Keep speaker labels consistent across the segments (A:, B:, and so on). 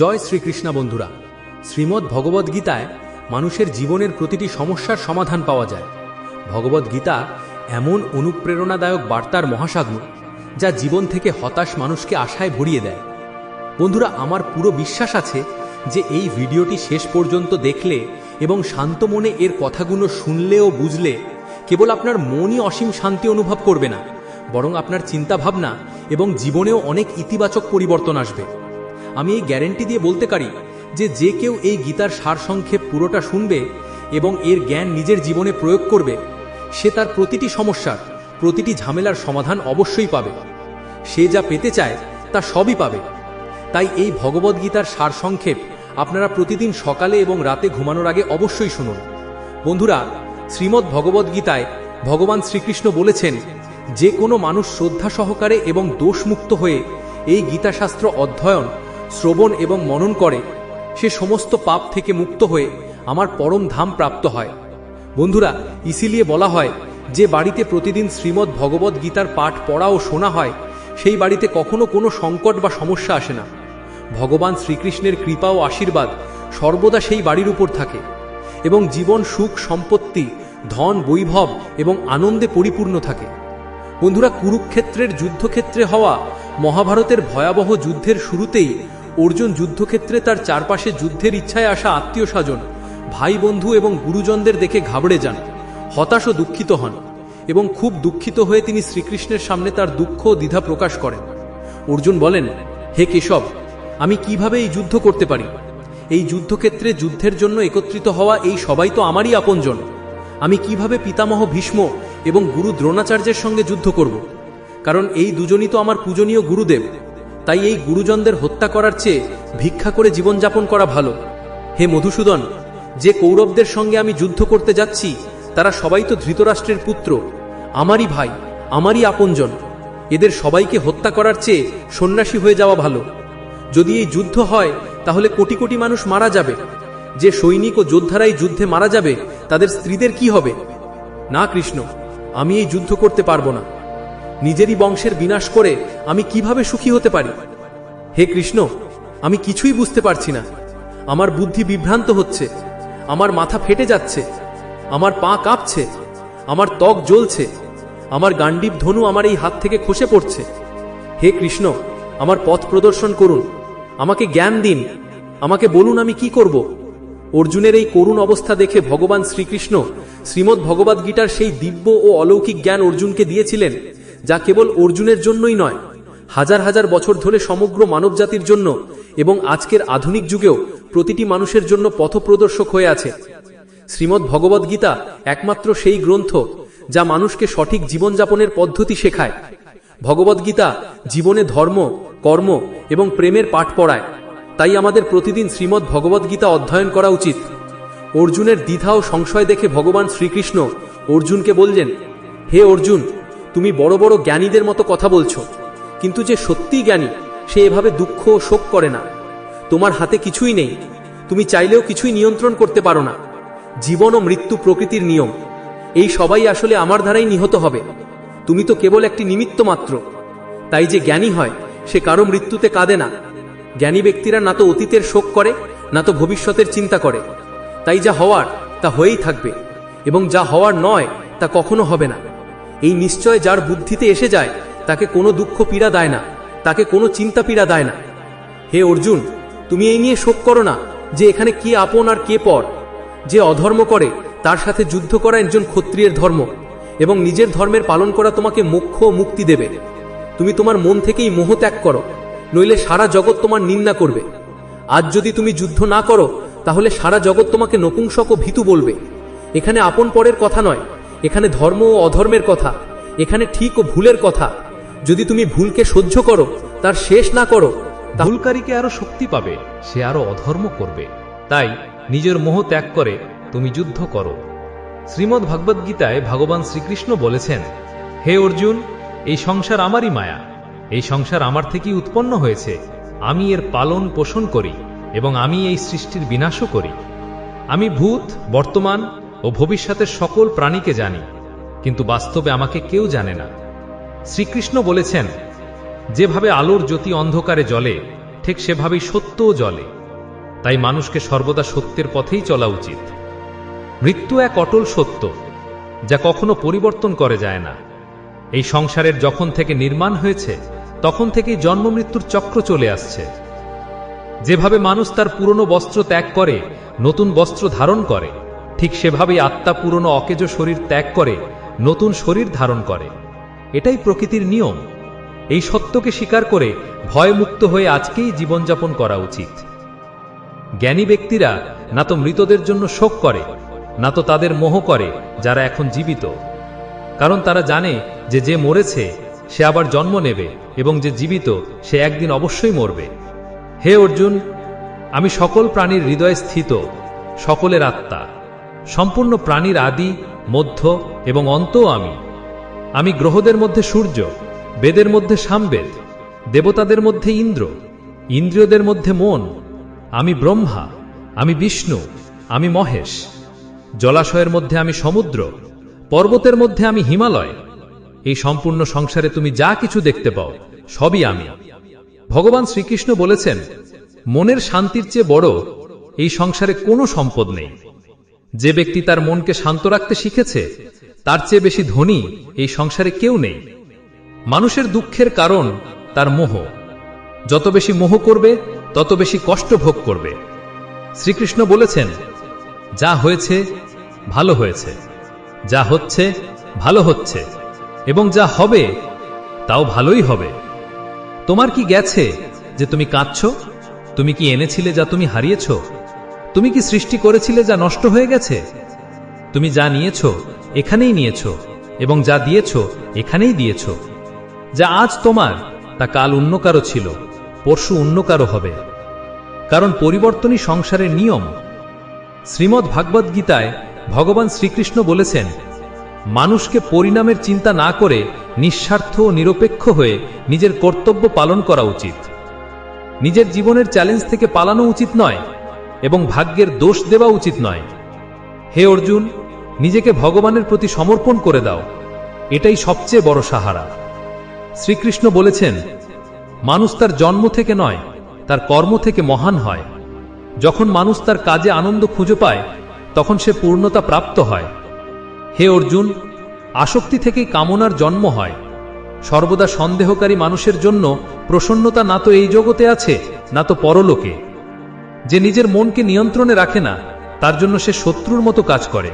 A: জয় শ্রীকৃষ্ণ বন্ধুরা। শ্রীমদ্ ভগবদ্ গীতায় মানুষের জীবনের প্রতিটি সমস্যার সমাধান পাওয়া যায়। ভগবদ্ গীতা এমন অনুপ্রেরণাদায়ক বার্তার মহাসাগর যা জীবন থেকে হতাশ মানুষকে আশায় ভরিয়ে দেয়। বন্ধুরা, আমার পুরো বিশ্বাস আছে যে এই ভিডিওটি শেষ পর্যন্ত দেখলে এবং শান্ত মনে এর কথাগুলো শুনলে ও বুঝলে কেবল আপনার মনই অসীম শান্তি অনুভব করবে না, বরং আপনার চিন্তাভাবনা এবং জীবনেও অনেক ইতিবাচক পরিবর্তন আসবে। আমি এই গ্যারেন্টি দিয়ে বলতে পারি যে যে কেউ এই গীতার সারসংক্ষেপ পুরোটা শুনবে এবং এর জ্ঞান নিজের জীবনে প্রয়োগ করবে, সে তার প্রতিটি সমস্যার, প্রতিটি ঝামেলার সমাধান অবশ্যই পাবে। সে যা পেতে চায়, তা সবই পাবে। তাই এই ভগবদ্গীতার সারসংক্ষেপ আপনারা প্রতিদিন সকালে এবং রাতে ঘুমানোর আগে অবশ্যই শুনুন। বন্ধুরা, শ্রীমদ্ ভগবদ্গীতায় ভগবান শ্রীকৃষ্ণ বলেছেন, যে কোনো মানুষ শ্রদ্ধা সহকারে এবং দোষমুক্ত হয়ে এই গীতাশাস্ত্র অধ্যয়ন শ্রবণ এবং মনন করে, সে সমস্ত পাপ থেকে মুক্ত হয়ে আমার পরম ধাম প্রাপ্ত হয়। বন্ধুরা ইসিলিয়ে বলা হয়, যে বাড়িতে প্রতিদিন শ্রীমদ্ ভগবদ্ গীতার পাঠ পড়া ও শোনা হয়, সেই বাড়িতে কখনো কোনো সংকট বা সমস্যা আসে না। ভগবান শ্রীকৃষ্ণের কৃপা ও আশীর্বাদ সর্বদা সেই বাড়ির উপর থাকে এবং জীবন সুখ, সম্পত্তি, ধন, বৈভব এবং আনন্দে পরিপূর্ণ থাকে। বন্ধুরা, কুরুক্ষেত্রের যুদ্ধক্ষেত্রে হওয়া মহাভারতের ভয়াবহ যুদ্ধের শুরুতেই অর্জুন যুদ্ধক্ষেত্রে তার চারপাশে যুদ্ধের ইচ্ছায় আসা আত্মীয় স্বজন ভাই বন্ধু এবং গুরুজনদের দেখে ঘাবড়ে যান, হতাশ ও দুঃখিত হন এবং খুব দুঃখিত হয়ে তিনি শ্রীকৃষ্ণের সামনে তার দুঃখ ও দ্বিধা প্রকাশ করেন। অর্জুন বলেন, হে কেশব, আমি কীভাবে এই যুদ্ধ করতে পারি? এই যুদ্ধক্ষেত্রে যুদ্ধের জন্য একত্রিত হওয়া এই সবাই তো আমারই আপনজন। আমি কীভাবে পিতামহ ভীষ্ম এবং গুরু দ্রোণাচার্যের সঙ্গে যুদ্ধ করব? কারণ এই দুজনই তো আমার পূজনীয় গুরুদেব। তাই এই গুরুজনদের হত্যা করার চেয়ে ভিক্ষা করে জীবনযাপন করা ভালো। হে মধুসূদন, যে কৌরবদের সঙ্গে আমি যুদ্ধ করতে যাচ্ছি, তারা সবাই তো ধৃতরাষ্ট্রের পুত্র। আমারই ভাই, আমারই আপনজন। এদের সবাইকে হত্যা করার চেয়ে সন্ন্যাসী হয়ে যাওয়া ভালো। যদি এই যুদ্ধ হয়, তাহলে কোটি কোটি মানুষ মারা যাবে। যে সৈনিক ও যোদ্ধারাই যুদ্ধে মারা যাবে, তাদের স্ত্রীদের কি হবে? না কৃষ্ণ, আমি এই যুদ্ধ করতে পারব না। নিজেরই বংশের বিনাশ করে আমি কীভাবে সুখী হতে পারি? হে কৃষ্ণ, আমি কিছুই বুঝতে পারছি না। আমার বুদ্ধি বিভ্রান্ত হচ্ছে। আমার মাথা ফেটে যাচ্ছে। আমার পা কাঁপছে। আমার ত্বক জ্বলছে। আমার গান্ডীব ধনু আমার এই হাত থেকে খসে পড়ছে। হে কৃষ্ণ, আমার পথ প্রদর্শন করুন। আমাকে জ্ঞান দিন। আমাকে বলুন আমি কি করব? অর্জুনের এই করুণ অবস্থা দেখে ভগবান শ্রীকৃষ্ণ শ্রীমদ্ ভগবদ গীতার সেই দিব্য ও অলৌকিক জ্ঞান অর্জুনকে দিয়েছিলেন। যা কেবল অর্জুনের জন্যই নয়, হাজার হাজার বছর ধরে সমগ্র মানবজাতির জন্য এবং আজকের আধুনিক যুগেও প্রতিটি মানুষের জন্য পথপ্রদর্শক হয়ে আছে। শ্রীমদ্ ভগবদ গীতা একমাত্র সেই গ্রন্থ যা মানুষকে সঠিক জীবনযাপনের পদ্ধতি শেখায়। ভগবদ্গীতা জীবনে ধর্ম, কর্ম এবং প্রেমের পাঠ পড়ায়। তাই আমাদের প্রতিদিন শ্রীমদ্ ভগবদ্গীতা অধ্যয়ন করা উচিত। অর্জুনের দ্বিধা ও সংশয় দেখে ভগবান শ্রীকৃষ্ণ অর্জুনকে বললেন, হে অর্জুন তুমি বড় বড় জ্ঞানীদের মতো কথা বলছো, কিন্তু যে সত্যিই জ্ঞানী, সে এভাবে দুঃখ ও শোক করে না। তোমার হাতে কিছুই নেই, তুমি চাইলেও কিছুই নিয়ন্ত্রণ করতে পারো না। জীবন ও মৃত্যু প্রকৃতির নিয়ম, এই সবাই আসলে আমার দ্বারাই নিহত হবে। তুমি তো কেবল একটি নিমিত্ত মাত্র। তাই যে জ্ঞানী হয়, সে কারও মৃত্যুতে কাঁদে না। জ্ঞানী ব্যক্তিরা না তো অতীতের শোক করে, না তো ভবিষ্যতের চিন্তা করে। তাই যা হওয়ার, তা হয়েই থাকবে, এবং যা হওয়ার নয়, তা কখনো হবে না। এই নিশ্চয় যার বুদ্ধিতে এসে যায়, তাকে কোনো দুঃখ পীড়া দেয় না, তাকে কোনো চিন্তা পীড়া দেয় না। হে অর্জুন, তুমি এই নিয়ে শোক করো না যে এখানে কে আপন আর কে পর। যে অধর্ম করে, তার সাথে যুদ্ধ করা একজন ক্ষত্রিয়ের ধর্ম, এবং নিজের ধর্মের পালন করা তোমাকে মোক্ষ মুক্তি দেবে। তুমি তোমার মন থেকেই মোহ ত্যাগ করো, নইলে সারা জগৎ তোমার নিন্দা করবে। আজ যদি তুমি যুদ্ধ না করো, তাহলে সারা জগৎ তোমাকে নপুংসক ও ভীতু বলবে। এখানে আপন পরের কথা নয় এখানে ধর্ম ও অধর্মের কথা, এখানে ঠিক ও ভুলের কথা। যদি তুমি ভুলকে সহ্য করো, তার শেষ না করো
B: ভুলকারীকে আরও শক্তি পাবে, সে আরও অধর্ম করবে। তাই নিজের মোহ ত্যাগ করে তুমি যুদ্ধ করো। শ্রীমদ্ গীতায় ভগবান শ্রীকৃষ্ণ বলেছেন, হে অর্জুন, এই সংসার আমারই মায়া। এই সংসার আমার থেকেই উৎপন্ন হয়েছে। আমি এর পালন পোষণ করি এবং আমি এই সৃষ্টির বিনাশও করি। আমি ভূত, বর্তমান ও ভবিষ্যতের সকল প্রাণীকে জানি, কিন্তু বাস্তবে আমাকে কেউ জানে না। শ্রীকৃষ্ণ বলেছেন, যেভাবে আলোর জ্যোতি অন্ধকারে জ্বলে, ঠিক সেভাবেই সত্যও জ্বলে। তাই মানুষকে সর্বদা সত্যের পথেই চলা উচিত। মৃত্যু এক অটল সত্য, যা কখনো পরিবর্তন করে যায় না। এই সংসারের যখন থেকে নির্মাণ হয়েছে, তখন থেকেই জন্ম মৃত্যুর চক্র চলে আসছে। যেভাবে মানুষ তার পুরনো বস্ত্র ত্যাগ করে, নতুন বস্ত্র ধারণ করে ঠিক সেভাবেই আত্মা পুরনো অকেজ শরীর ত্যাগ করে, নতুন শরীর ধারণ করে। এটাই প্রকৃতির নিয়ম। এই সত্যকে স্বীকার করে ভয়মুক্ত হয়ে আজকেই জীবনযাপন করা উচিত। জ্ঞানী ব্যক্তিরা না তো মৃতদের জন্য শোক করে, না তো তাদের মোহ করে, যারা এখন জীবিত। কারণ তারা জানে যে যে মরেছে, সে আবার জন্ম নেবে এবং যে জীবিত, সে একদিন অবশ্যই মরবে। হে অর্জুন, আমি সকল প্রাণীর হৃদয়ে স্থিত, সকলের আত্মা। সম্পূর্ণ প্রাণীর আদি, মধ্য এবং অন্তও আমি। আমি গ্রহদের মধ্যে সূর্য, বেদের মধ্যে সামবেদ, দেবতাদের মধ্যে ইন্দ্র, ইন্দ্রিয়দের মধ্যে মন। আমি ব্রহ্মা, আমি বিষ্ণু, আমি মহেশ। জলাশয়ের মধ্যে আমি সমুদ্র, পর্বতের মধ্যে আমি হিমালয়। এই সম্পূর্ণ সংসারে তুমি যা কিছু দেখতে পাও, সবই আমি। ভগবান শ্রীকৃষ্ণ বলেছেন, মনের শান্তির চেয়ে বড় এই সংসারে কোনো সম্পদ নেই। যে ব্যক্তি তার মনকে শান্ত রাখতে শিখেছে, তার চেয়ে বেশি ধনী এই সংসারে কেউ নেই। মানুষের দুঃখের কারণ তার মোহ। যত বেশি মোহ করবে, তত বেশি কষ্ট ভোগ করবে। শ্রীকৃষ্ণ বলেছেন, যা হয়েছে, ভালো হয়েছে। যা হচ্ছে, ভালো হচ্ছে। এবং যা হবে, তাও ভালোই হবে। তোমার কি গেছে যে তুমি কাঁদছ? তুমি কি এনেছিলে যা তুমি হারিয়েছ? তুমি কি সৃষ্টি করেছিলে যা নষ্ট হয়ে গেছে? তুমি যা নিয়েছ, এখানেই নিয়েছ, এবং যা দিয়েছ, এখানেই দিয়েছ। যা আজ তোমার, তা কাল অন্য কারও ছিল, পরশু অন্য কারও হবে। কারণ পরিবর্তনই সংসারের নিয়ম। শ্রীমদ্ ভাগবত গীতায় ভগবান শ্রীকৃষ্ণ বলেছেন, মানুষকে পরিণামের চিন্তা না করে নিঃস্বার্থ ও নিরপেক্ষ হয়ে নিজের কর্তব্য পালন করা উচিত। নিজের জীবনের চ্যালেঞ্জ থেকে পালানো উচিত নয় এবং ভাগ্যের দোষ দেওয়া উচিত নয়। হে অর্জুন, নিজেকে ভগবানের প্রতি সমর্পণ করে দাও। এটাই সবচেয়ে বড় সাহারা। শ্রীকৃষ্ণ বলেছেন, মানুষ তার জন্ম থেকে নয়, তার কর্ম থেকে মহান হয়। যখন মানুষ তার কাজে আনন্দ খুঁজে পায়, তখন সে পূর্ণতা প্রাপ্ত হয়। হে অর্জুন, আসক্তি থেকেই কামনার জন্ম হয়। সর্বদা সন্দেহকারী মানুষের জন্য প্রসন্নতা না তো এই জগতে আছে, না তো পরলোকে। যে নিজের মনকে নিয়ন্ত্রণে রাখে না, তার জন্য সে শত্রুর মতো কাজ করে।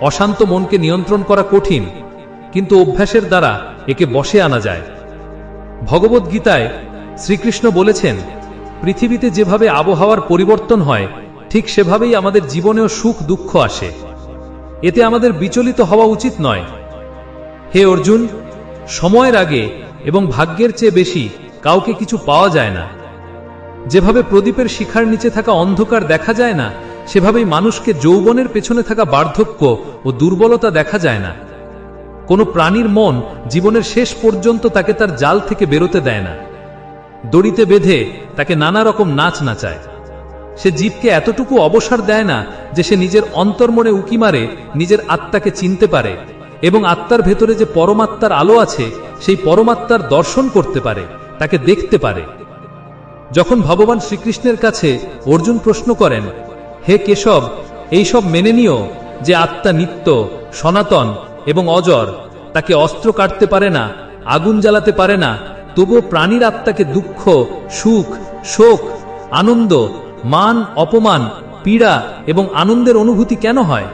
B: অশান্ত মনকে নিয়ন্ত্রণ করা কঠিন, কিন্তু অভ্যাসের দ্বারা একে বসে আনা যায়। ভগবত গীতায় শ্রীকৃষ্ণ বলেছেন, পৃথিবীতে যেভাবে আবহাওয়ার পরিবর্তন হয়, ঠিক সেভাবেই আমাদের জীবনেও সুখ, দুঃখ আসে। এতে আমাদের বিচলিত হওয়া উচিত নয়। হে অর্জুন, সময়ের আগে এবং ভাগ্যের চেয়ে বেশি কাউকে কিছু পাওয়া যায় না। যেভাবে প্রদীপের শিখার নিচে থাকা অন্ধকার দেখা যায় না, সেভাবেই মানুষকে যৌবনের পেছনে থাকা বার্ধক্য ও দুর্বলতা দেখা যায় না। কোনো প্রাণীর মন জীবনের শেষ পর্যন্ত তাকে তার জাল থেকে বেরোতে দেয় না। দড়িতে বেঁধে তাকে নানা রকম নাচ নাচায়। সে জীবকে এতটুকু অবসর দেয় না যে সে নিজের অন্তর্মনে উকি মারে, নিজের আত্মাকে চিনতে পারে এবং আত্মার ভেতরে যে পরমাত্মার আলো আছে, সেই পরমাত্মার দর্শন করতে পারে, তাকে দেখতে পারে। যখন ভগবান শ্রীকৃষ্ণের কাছে অর্জুন প্রশ্ন করেন, হে কেশব, এইসব মেনে নিও যে আত্মা নিত্য, সনাতন এবং অজর, তাকে অস্ত্র কাটতে পারে না, আগুন জ্বালাতে পারে না, তবুও প্রাণীর আত্মাকে দুঃখ, সুখ, শোক, আনন্দ, মান, অপমান, পীড়া এবং আনন্দের অনুভূতি কেন হয়?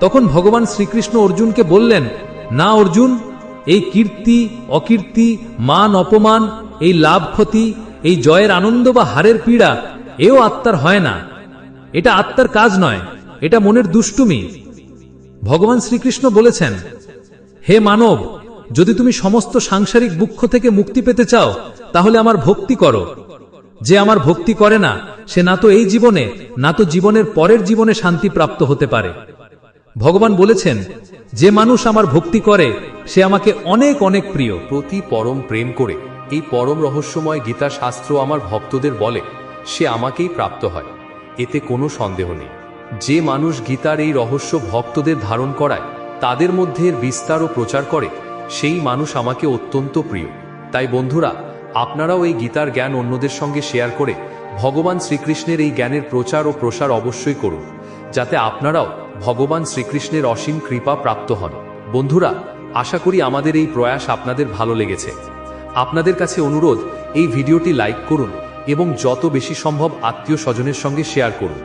B: তখন ভগবান শ্রীকৃষ্ণ অর্জুনকে বললেন, না অর্জুন, এই কীর্তি, অকীর্তি, মান, অপমান, এই লাভ ক্ষতি এই জয়ের আনন্দ বা হারের পীড়া, এও আত্মার হয় না। এটা আত্মার কাজ নয়, এটা মনের দুষ্টুমি। ভগবান শ্রীকৃষ্ণ বলেছেন, হে মানব, যদি তুমি সমস্ত সাংসারিক বুক্ষ থেকে মুক্তি পেতে চাও, তাহলে আমার ভক্তি করো। যে আমার ভক্তি করে না, সে না তো এই জীবনে, না তো জীবনের পরের জীবনে শান্তি প্রাপ্ত হতে পারে। ভগবান বলেছেন, যে মানুষ আমার ভক্তি করে, সে আমাকে অনেক অনেক প্রিয়।
A: প্রতি পরম প্রেম করে এই পরম রহস্যময় গীতা শাস্ত্র আমার ভক্তদের বলে, সে আমাকেই প্রাপ্ত হয়, এতে কোনো সন্দেহ নেই। যে মানুষ গীতার এই রহস্য ভক্তদের ধারণ করায়, তাদের মধ্যে বিস্তার ও প্রচার করে, সেই মানুষ আমাকে অত্যন্ত প্রিয়। তাই বন্ধুরা,
C: আপনারাও এই গীতার জ্ঞান অন্যদের সঙ্গে শেয়ার করে, ভগবান শ্রীকৃষ্ণের এই জ্ঞানের প্রচার ও প্রসার অবশ্যই করুন, যাতে আপনারাও ভগবান শ্রীকৃষ্ণের অসীম কৃপা প্রাপ্ত হন। বন্ধুরা, আশা করি আমাদের এই প্রয়াস আপনাদের ভালো লেগেছে। আপনাদের কাছে অনুরোধ, এই ভিডিওটি লাইক করুন এবং যত বেশি সম্ভব আত্মীয় স্বজনের সঙ্গে শেয়ার করুন।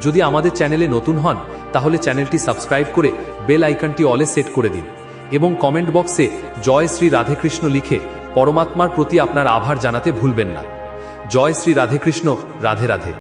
C: যদি আমাদের চ্যানেলে নতুন হন, তাহলে চ্যানেলটি সাবস্ক্রাইব করে বেল আইকনটি অলে সেট করে দিন এবং কমেন্ট বক্সে জয় শ্রী রাধেকৃষ্ণ লিখে পরমাত্মার প্রতি আপনার আভার জানাতে ভুলবেন না। জয় শ্রী রাধেকৃষ্ণ, রাধে রাধে।